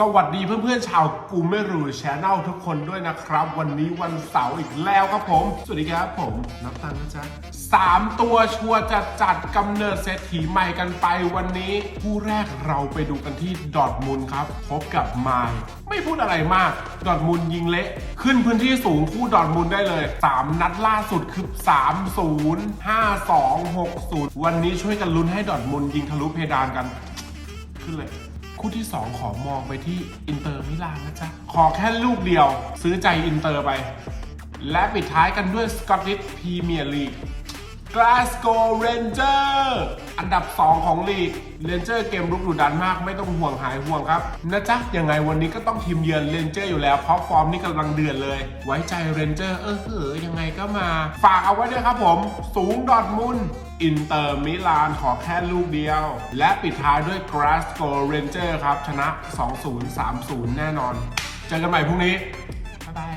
สวัสดีเพื่อนๆชาวกูไม่รู้ชแนลทุกคนด้วยนะครับ วันนี้วันเสาร์อีกแล้วครับผม สวัสดีครับผมนับตังนะจ๊ะสามตัวชัวร์จะจัดกำเนิดเศรษฐีใหม่กันไปวันนี้ผู้แรกเราไปดูกันที่ดอทมุนด์ครับ พบกับไมล์ไม่พูดอะไรมาก ดอทมุนด์ยิงเละ ขึ้นพื้นที่สูงคู่ดอทมุนด์ได้เลย 3 นัดล่าสุดคือ3 0 5 2 6 0 วันนี้ช่วยกันลุ้นให้ดอทมุนด์ยิงทะลุเพดานกัน ขึ้นเลย คู่ที่ 2 ขอมองไปที่อินเตอร์มิลานนะจ๊ะ ขอแค่ลูกเดียวซื้อใจอินเตอร์ไป และปิดท้ายกันด้วยสกอตติชพรีเมียร์ลีก Glasgow Ranger อันดับ 2 ของลีก Ranger เกมรุกดุดันมากไม่ต้องห่วงหายห่วงครับ นะจ๊ะ ยังไงวันนี้ก็ต้องทีมเยือน Ranger อยู่แล้ว เพราะฟอร์มนี่กำลังเดือดเลย ไว้ใจ Ranger เออเหอยังไงก็มา ฝากเอาไว้ด้วยครับผม สูงดอดมุน อินเตอร์มิลานขอแค่ลูกเดียว และปิดท้ายด้วย Glasgow Ranger ครับ ชนะ 2-0 3-0 แน่นอน เจอกันใหม่พรุ่งนี้ บ๊ายบาย